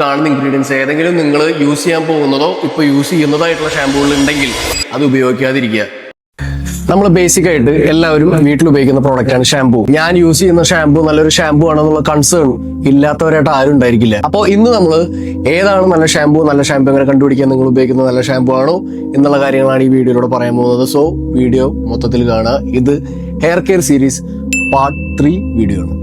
കാണുന്ന ഇൻഗ്രീഡിയൻസ് ഏതെങ്കിലും നിങ്ങൾ യൂസ് ചെയ്യാൻ പോകുന്നതോ ഇപ്പോൾ യൂസ് ചെയ്യുന്നതായിട്ടുള്ള ഷാമ്പൂകൾ ഉണ്ടെങ്കിൽ അത് ഉപയോഗിക്കാതിരിക്കുക. നമ്മൾ ബേസിക് ആയിട്ട് എല്ലാവരും വീട്ടിൽ ഉപയോഗിക്കുന്ന പ്രോഡക്റ്റ് ആണ് ഷാമ്പൂ ഞാൻ യൂസ് ചെയ്യുന്ന ഷാമ്പൂ നല്ലൊരു ഷാമ്പൂ ആണെന്നുള്ള കൺസേൺ ഇല്ലാത്തവരായിട്ട് ആരും ഉണ്ടായിരിക്കില്ല. അപ്പോൾ ഇന്ന് നമ്മൾ ഏതാണ് നല്ല ഷാമ്പൂ നല്ല ഷാമ്പൂ എങ്ങനെ കണ്ടുപിടിക്കാൻ നിങ്ങൾ ഉപയോഗിക്കുന്ന നല്ല ഷാമ്പൂ ആണോ എന്നുള്ള കാര്യങ്ങളാണ് ഈ വീഡിയോയിലൂടെ പറയാൻ പോകുന്നത്. സോ വീഡിയോ മൊത്തത്തിൽ കാണുക. ഇത് hair care series part three video ആണ്.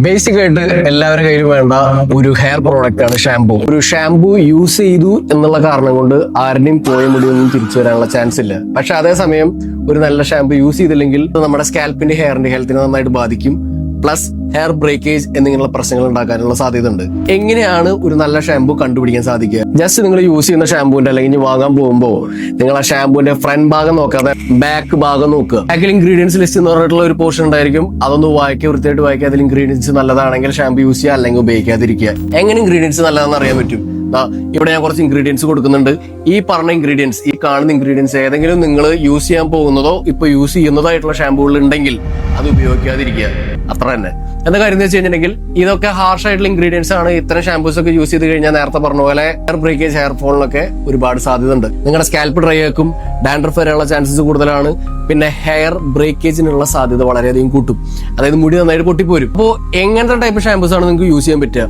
ബേസിക് ആയിട്ട് എല്ലാവരുടെ കയ്യിലും വേണ്ട ഒരു ഹെയർ പ്രോഡക്റ്റ് ആണ് ഷാംപൂ ഒരു ഷാംപൂ യൂസ് ചെയ്തു എന്നുള്ള കാരണം കൊണ്ട് ആരുടെയും പോയ മുടിയൊന്നും തിരിച്ചു വരാനുള്ള ചാൻസ് ഇല്ല. പക്ഷെ അതേസമയം ഒരു നല്ല ഷാംപൂ യൂസ് ചെയ്തില്ലെങ്കിൽ നമ്മുടെ സ്കാൽപ്പിന്റെ ഹെയറിന്റെ ഹെൽത്തിനെ നന്നായിട്ട് ബാധിക്കും. പ്ലസ് ഹെയർ ബ്രേക്കേജ് എന്നിങ്ങനെയുള്ള പ്രശ്നങ്ങൾ ഉണ്ടാക്കാനുള്ള സാധ്യത ഉണ്ട് എങ്ങനെയാണ് ഒരു നല്ല ഷാമ്പൂ കണ്ടുപിടിക്കാൻ സാധിക്കുക? ജസ്റ്റ് നിങ്ങൾ യൂസ് ചെയ്യുന്ന ഷാമ്പൂന്റെ അല്ലെങ്കിൽ വാങ്ങാൻ പോകുമ്പോൾ നിങ്ങൾ ആ ഷാമ്പൂന്റെ ഫ്രണ്ട് ഭാഗം നോക്കാതെ ബാക്ക് ഭാഗം നോക്കുക. ബാക്കിൽ ഇൻഗ്രീഡിയൻസ് ലിസ്റ്റ് എന്ന് പറഞ്ഞിട്ടുള്ള ഒരു പോർഷൻ ഉണ്ടായിരിക്കും. അതൊന്ന് വായിക്കുക വൃത്തിയായിട്ട് വായിക്കുക. അതിൽ ഇൻഗ്രീഡിയൻസ് നല്ലതാണെങ്കിൽ ഷാമ്പൂ യൂസ് ചെയ്യുക അല്ലെങ്കിൽ ഉപയോഗിക്കാതിരിക്കുക. എങ്ങനെ ഇൻഗ്രീഡിയൻസ് നല്ലതാണെന്ന് അറിയാൻ പറ്റും? ഇവിടെ ഞാൻ കുറച്ച് ഇൻഗ്രീഡിയൻസ് കൊടുക്കുന്നുണ്ട്. ഈ പറഞ്ഞ ഇൻഗ്രീഡിയൻസ് ഈ കാണുന്ന ഇൻഗ്രീഡിയൻസ് ഏതെങ്കിലും നിങ്ങൾ യൂസ് ചെയ്യാൻ പോകുന്നതോ ഇപ്പൊ യൂസ് ചെയ്യുന്നതായിട്ടുള്ള ഷാമ്പൂകൾ ഉണ്ടെങ്കിൽ അത് ഉപയോഗിക്കാതിരിക്കുക. അത്ര തന്നെ. എന്താ കാര്യം എന്ന് വെച്ച് കഴിഞ്ഞിട്ടുണ്ടെങ്കിൽ ഇതൊക്കെ ഹാർഷ് ആയിട്ടുള്ള ഇൻഗ്രീഡിയൻസ് ആണ് ഇത്തരം ഷാമ്പൂസ് ഒക്കെ യൂസ് ചെയ്ത് കഴിഞ്ഞാൽ നേരത്തെ പറഞ്ഞ പോലെ ഹെയർ ബ്രേക്കേജ് ഹെയർ ഫോളിനൊക്കെ ഒരുപാട് സാധ്യത ഉണ്ട് നിങ്ങളുടെ സ്കാൽപ്പ് ഡ്രൈ ആക്കും ഡാൻഡ്രഫ് വരെയുള്ള ചാൻസസ് കൂടുതലാണ് പിന്നെ ഹെയർ ബ്രേക്കേജിനുള്ള സാധ്യത വളരെയധികം കൂട്ടും. അതായത് മുടി നന്നായിട്ട് പൊട്ടിപ്പോരും. അപ്പോൾ എങ്ങനത്തെ ടൈപ്പ് ഷാമ്പൂസ് ആണ് നിങ്ങൾക്ക് യൂസ് ചെയ്യാൻ പറ്റുക?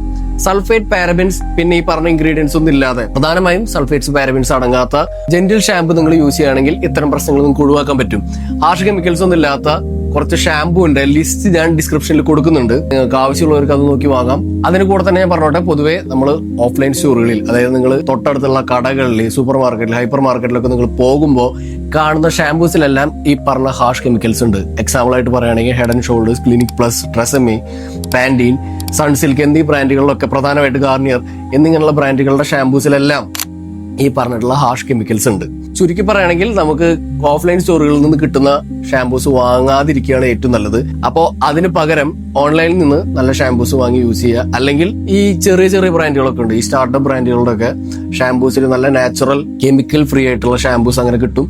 സൾഫേറ്റ് പാരബിൻസ് പിന്നെ ഈ പറഞ്ഞ ഇൻഗ്രീഡിയൻസ് ഒന്നും ഇല്ലാതെ. പ്രധാനമായും സൾഫേറ്റ്സ് പാരബിൻസ് അടങ്ങാത്ത ജെന്റിൽ ഷാമ്പു നിങ്ങൾ യൂസ് ചെയ്യുകയാണെങ്കിൽ ഇത്തരം പ്രശ്നങ്ങൾ നിങ്ങൾക്ക് ഒഴിവാക്കാൻ പറ്റും. ഹാർഷ് കെമിക്കൽസ് ഒന്നും ഇല്ലാത്ത കുറച്ച് ഷാമ്പു ഉണ്ട്. ലിസ്റ്റ് ഞാൻ ഡിസ്ക്രിപ്ഷനിൽ കൊടുക്കുന്നുണ്ട്. നിങ്ങൾക്ക് ആവശ്യമുള്ളവർക്ക് അത് നോക്കി വാങ്ങാം. അതിന് കൂടെ തന്നെ ഞാൻ പറഞ്ഞോട്ടെ പൊതുവേ നമ്മൾ ഓഫ്ലൈൻ സ്റ്റോറുകളിൽ അതായത് നിങ്ങൾ തൊട്ടടുത്തുള്ള കടകളിൽ സൂപ്പർ മാർക്കറ്റിൽ ഹൈപ്പർ മാർക്കറ്റിലൊക്കെ നിങ്ങൾ പോകുമ്പോൾ കാണുന്ന ഷാമ്പൂസിലെല്ലാം ഈ പറഞ്ഞ ഹാഷ് കെമിക്കൽസ് ഉണ്ട്. എക്സാമ്പിൾ ആയിട്ട് പറയുകയാണെങ്കിൽ head and shoulders clinic plus Tresemme Pantene Sunsilk എന്നീ ബ്രാൻഡുകളിലൊക്കെ പ്രധാനമായിട്ട് ഗാർണിയർ എന്നിങ്ങനെയുള്ള ബ്രാൻഡുകളുടെ ഷാമ്പൂസിലെല്ലാം ഈ പറഞ്ഞിട്ടുള്ള ഹാഷ് കെമിക്കൽസ് ഉണ്ട്. ചുരുക്കി പറയുകയാണെങ്കിൽ നമുക്ക് ഓഫ്ലൈൻ സ്റ്റോറുകളിൽ നിന്ന് കിട്ടുന്ന ഷാമ്പൂസ് വാങ്ങാതിരിക്കുകയാണ് ഏറ്റവും നല്ലത്. അപ്പോൾ അതിന് പകരം ഓൺലൈനിൽ നിന്ന് നല്ല ഷാമ്പൂസ് വാങ്ങി യൂസ് ചെയ്യുക. അല്ലെങ്കിൽ ഈ ചെറിയ ചെറിയ ബ്രാൻഡുകളൊക്കെ ഉണ്ട്. ഈ സ്റ്റാർട്ടപ്പ് ബ്രാൻഡുകളുടെ ഒക്കെ ഷാമ്പൂസിൽ നല്ല നാച്ചുറൽ കെമിക്കൽ ഫ്രീ ആയിട്ടുള്ള ഷാമ്പൂസ് അങ്ങനെ കിട്ടും.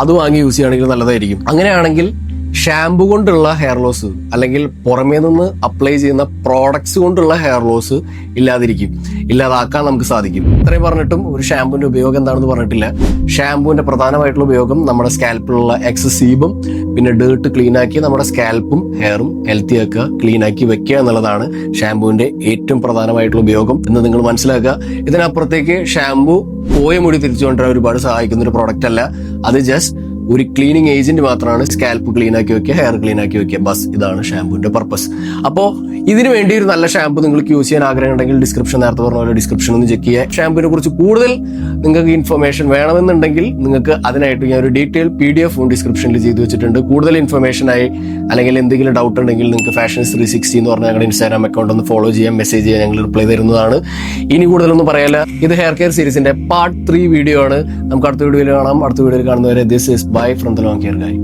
അത് വാങ്ങി യൂസ് ചെയ്യുകയാണെങ്കിൽ നല്ലതായിരിക്കും. അങ്ങനെയാണെങ്കിൽ ഷാമ്പു കൊണ്ടുള്ള ഹെയർ ലോസ് അല്ലെങ്കിൽ പുറമേ നിന്ന് അപ്ലൈ ചെയ്യുന്ന പ്രോഡക്ട്സ് കൊണ്ടുള്ള ഹെയർ ലോസ് ഇല്ലാതിരിക്കും. ഇല്ലാതാക്കാൻ നമുക്ക് സാധിക്കും. ഇത്രയും പറഞ്ഞിട്ടും ഒരു ഷാംപുവിന്റെ ഉപയോഗം എന്താണെന്ന് പറഞ്ഞിട്ടില്ല. ഷാംപുവിന്റെ പ്രധാനമായിട്ടുള്ള ഉപയോഗം നമ്മുടെ സ്കാൽപ്പിലുള്ള എക്സസീബും പിന്നെ ഡേർട്ട് ക്ലീൻ ആക്കി നമ്മുടെ സ്കാൽപ്പും ഹെയറും ഹെൽത്തി ആക്കുക ക്ലീൻ ആക്കി വെക്കുക എന്നുള്ളതാണ് ഷാംപുവിന്റെ ഏറ്റവും പ്രധാനമായിട്ടുള്ള ഉപയോഗം എന്ന് നിങ്ങൾ മനസ്സിലാക്കുക. ഇതിനപ്പുറത്തേക്ക് ഷാമ്പു പോയ മുടി തിരിച്ചു ഒരുപാട് സഹായിക്കുന്ന ഒരു പ്രോഡക്റ്റ് അല്ല. അത് ജസ്റ്റ് ഒരു ക്ലീനിങ് ഏജന്റ് മാത്രമാണ് സ്കാൽപ്പ് ക്ലീൻ ആക്കി വെക്കുക ഹെയർ ക്ലീൻ ആക്കി വെക്കുക. ബസ് ഇതാണ് ഷാമ്പുവിന്റെ പർപ്പസ് അപ്പോൾ ഇതിനു വേണ്ടി ഒരു നല്ല ഷാമ്പു നിങ്ങൾക്ക് യൂസ് ചെയ്യാൻ ആഗ്രഹം ഉണ്ടെങ്കിൽ ഡിസ്ക്രിപ്ഷൻ നേരത്തെ പറഞ്ഞ പോലെ ഡിസ്ക്രിപ്ഷൻ ഒന്ന് ചെക്ക് ചെയ്യുക. ഷാമ്പുവിനെ കുറിച്ച് കൂടുതൽ നിങ്ങൾക്ക് ഇൻഫർമേഷൻ വേണമെന്നുണ്ടെങ്കിൽ നിങ്ങൾക്ക് അതിനായിട്ട് ഞാൻ ഒരു ഡീറ്റെയിൽ പി ഡി എഫ് ഡിസ്ക്രിപ്ഷനിൽ ചെയ്തു വെച്ചിട്ടുണ്ട്. കൂടുതൽ ഇൻഫർമേഷനായി അല്ലെങ്കിൽ എന്തെങ്കിലും ഡൗട്ട് ഉണ്ടെങ്കിൽ നിങ്ങൾക്ക് ഫാഷൻ ത്രീ സിക്സ്റ്റി എന്ന് പറഞ്ഞ ഞങ്ങളുടെ ഇൻസ്റ്റാഗ്രാം അക്കൗണ്ട് ഒന്ന് ഫോളോ ചെയ്യാം മെസ്സേജ് ചെയ്യാൻ ഞങ്ങൾ റിപ്ലൈ തരുന്നതാണ്. ഇനി കൂടുതലൊന്നും പറയാല്ല. ഇത് ഹെയർ കെയർ സീരീസിന്റെ പാർട്ട് ത്രീ വീഡിയോ ആണ്. നമുക്ക് അടുത്ത വീഡിയോയിൽ കാണാം. അടുത്ത വീഡിയോയിൽ കാണുന്നവരെ this is bye from the long care guy